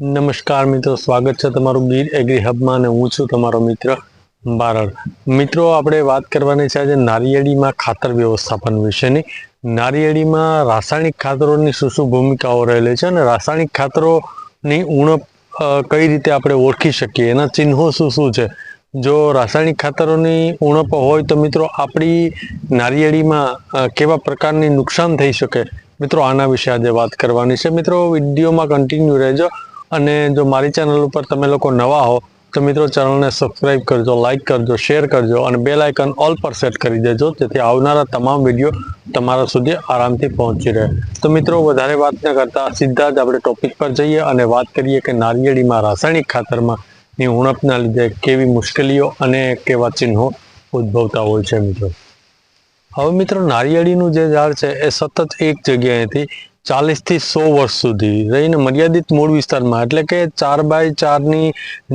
નમસ્કાર મિત્રો, સ્વાગત છે તમારું ગીર એગ્રી હબમાં અને હું છું તમારો મિત્ર બારડ. મિત્રો, આપણે વાત કરવાની છે આજે નારિયેળીમાં ખાતર વ્યવસ્થાપન વિશેની. નારિયેળીમાં રાસાયણિક ખાતરોની શું શું ભૂમિકાઓ રહેલી છે અને રાસાયણિક ખાતરોની ઉણપ કઈ રીતે આપણે ઓળખી શકીએ? એના ચિહ્નો શું શું છે? જો રાસાયણિક ખાતરોની ઉણપ હોય તો મિત્રો, આપણી નારિયેળીમાં કેવા પ્રકારની નુકસાન થઈ શકે? મિત્રો, આના વિશે આજે વાત કરવાની છે. મિત્રો, વિડીયોમાં કન્ટિન્યુ રહેજો. અને જો મારી ચેનલ ઉપર તમે લોકો નવા હો, તો મિત્રો ચેનલને સબસ્ક્રાઇબ કરજો લાઇક કરજો શેર કરજો અને બેલ આઇકન ઓલ પર સેટ કરી દેજો, જેથી આવનારા તમામ વીડિયો તમારા સુધી આરામથી પહોંચી રહે. તો મિત્રો, વધારે વાત ન કરતા, સીધા જ આપણે ટોપિક પર જઈએ અને વાત કરીએ કે નારિયેળીમાં રાસાયણિક ખાતરમાં ની ઉણપના લીધે કેવી મુશ્કેલીઓ અને કેવા ચિહ્નો ઉદ્ભવતા હોય છે મિત્રો. હવે મિત્રો, નારિયેળીનું જે ઝાડ છે, એ સતત એક જગ્યાએથી ચાલીસથી સો વર્ષ સુધી રહીને મર્યાદિત મૂળ વિસ્તારમાં. એટલે કે ચાર બાય ચારની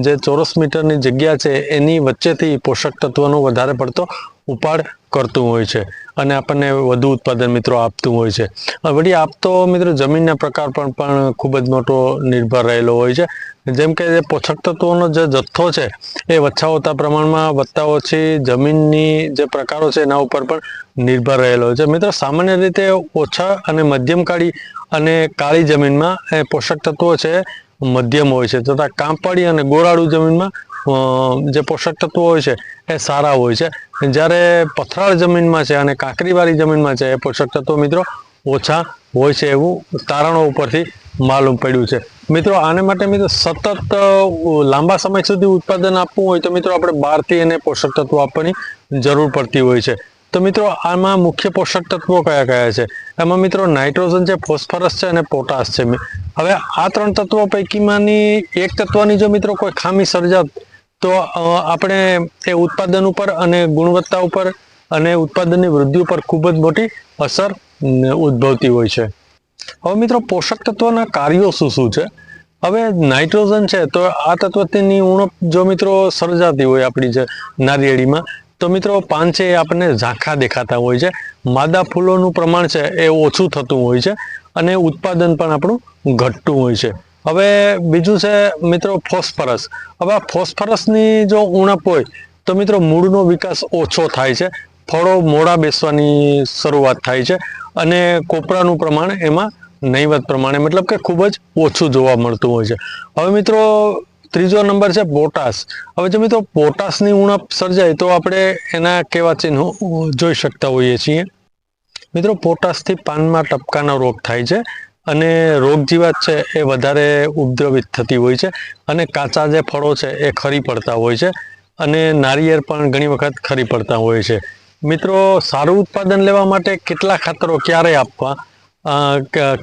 જે ચોરસ મીટરની જગ્યા છે, એની વચ્ચેથી પોષક તત્વોનો વધારે પડતો ઉપાડ કરતું હોય છે. અને આપણને વધુ ઉત્પાદન મિત્રો આપતું હોય છે. વળી આપતો મિત્રો જમીનના પ્રકાર પર પણ ખૂબ જ મોટો નિર્ભર રહેલો હોય છે. જેમ કે પોષક તત્વોનો જે જથ્થો છે, એ ઓછા પ્રમાણમાં વધતા ઓછી જમીનની જે પ્રકારો છે, એના ઉપર પણ નિર્ભર રહેલો છે. મિત્રો સામાન્ય રીતે ઓછા અને મધ્યમ કાળી અને કાળી જમીનમાં એ પોષક તત્વો છે, મધ્યમ હોય છે. તથા કાંપાળી અને ગોળાળુ જમીનમાં જે પોષક તત્વો હોય છે, એ સારા હોય છે. જ્યારે પથરાળ જમીનમાં છે અને કાંકરીવાળી જમીનમાં છે, એ પોષક તત્વો મિત્રો ઓછા હોય છે એવું તારણો ઉપરથી માલુમ પડ્યું છે. મિત્રો, આને માટે મિત્રો સતત લાંબા સમય સુધી ઉત્પાદન આપવું હોય તો મિત્રો આપણે બહારથી એને પોષક તત્વો આપવાની જરૂર પડતી હોય છે. તો મિત્રો, આમાં મુખ્ય પોષક તત્વો કયા કયા છે? એમાં મિત્રો નાઇટ્રોજન છે, ફોસ્ફરસ છે અને પોટાશ છે. હવે આ ત્રણ તત્વો પૈકીમાંની એક તત્વની જો મિત્રો કોઈ ખામી સર્જાત તો આપણે એ ઉત્પાદન ઉપર અને ગુણવત્તા ઉપર અને ઉત્પાદનની વૃદ્ધિ ઉપર ખૂબ જ મોટી અસર ઉદ્ભવતી હોય છે. હવે મિત્રો, પોષક તત્વોના કાર્યો શું શું છે? હવે નાઇટ્રોજન છે, તો આ તત્વની ઉણપ જો મિત્રો સર્જાતી હોય આપણી જે નારિયેળીમાં, તો મિત્રો પાન એ આપણને ઝાંખા દેખાતા હોય છે. માદા ફૂલોનું પ્રમાણ છે એ ઓછું થતું હોય છે અને ઉત્પાદન પણ આપણું ઘટતું હોય છે. હવે બીજું છે મિત્રો ફોસ્ફરસ. હવે આ ફોસ્ફરસની જો ઉણપ હોય, તો મિત્રો મૂળનો વિકાસ ઓછો થાય છે. ફળો મોડા બેસવાની શરૂઆત થાય છે અને કોપરાનું પ્રમાણ એમાં નહીવત પ્રમાણે, મતલબ કે ખૂબ જ ઓછું જોવા મળતું હોય છે. હવે મિત્રો ત્રીજો નંબર છે પોટાશ. હવે જો મિત્રો પોટાશની ઉણપ સર્જાય, તો આપણે એના કેવા ચિહ્નો જોઈ શકતા હોઈએ છીએ. મિત્રો પોટાશથી પાનમાં ટપકાનો રોગ થાય છે. અને રોગ જીવાત છે એ વધારે ઉપદ્રવિત થતી હોય છે અને કાચા જે ફળો છે એ ખરી પડતા હોય છે અને નારિયેળ પણ ઘણી વખત ખરી પડતા હોય છે. મિત્રો, સારું ઉત્પાદન લેવા માટે કેટલા ખાતરો ક્યારે આપવા?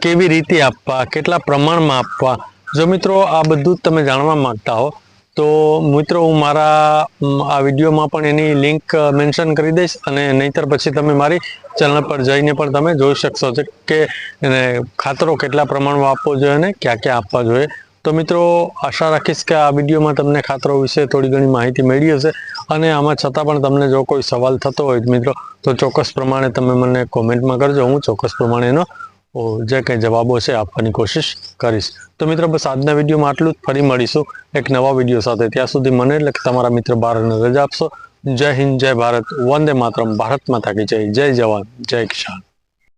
કેવી રીતે આપવા? કેટલા પ્રમાણમાં આપવા? જો મિત્રો, આ બધું જ તમે જાણવા માંગતા હો તો મિત્રો, હું મારા આ વિડીયોમાં પણ એની લિંક મેન્શન કરી દઈશ અને નહીંતર પછી તમે મારી ચેનલ પર જઈને પણ તમે જોઈ શકશો કે એને ખાતરો કેટલા પ્રમાણમાં આપવો જોઈએ અને ક્યાં ક્યાં આપવા જોઈએ. તો મિત્રો, આશા રાખીશ કે આ વિડીયોમાં તમને ખાતરો વિશે થોડી ઘણી માહિતી મળી હશે અને આમાં છતાં પણ તમને જો કોઈ સવાલ થતો હોય મિત્રો, તો ચોક્કસ પ્રમાણે તમે મને કોમેન્ટમાં કરજો. હું ચોક્કસ પ્રમાણે એનો જે કંઈ જવાબો છે આપવાની કોશિશ કરીશ. તો મિત્રો બસ આજના વિડીયોમાં આટલું જ. ફરી મળીશું એક નવા વીડિયો સાથે. ત્યાં સુધી મને એટલે કે તમારા મિત્ર ભારતને રજા આપશો. જય હિન્દ, જય ભારત. વંદે માતરમ. ભારત માતા કી જય. જય જવાન. જય કિસાન.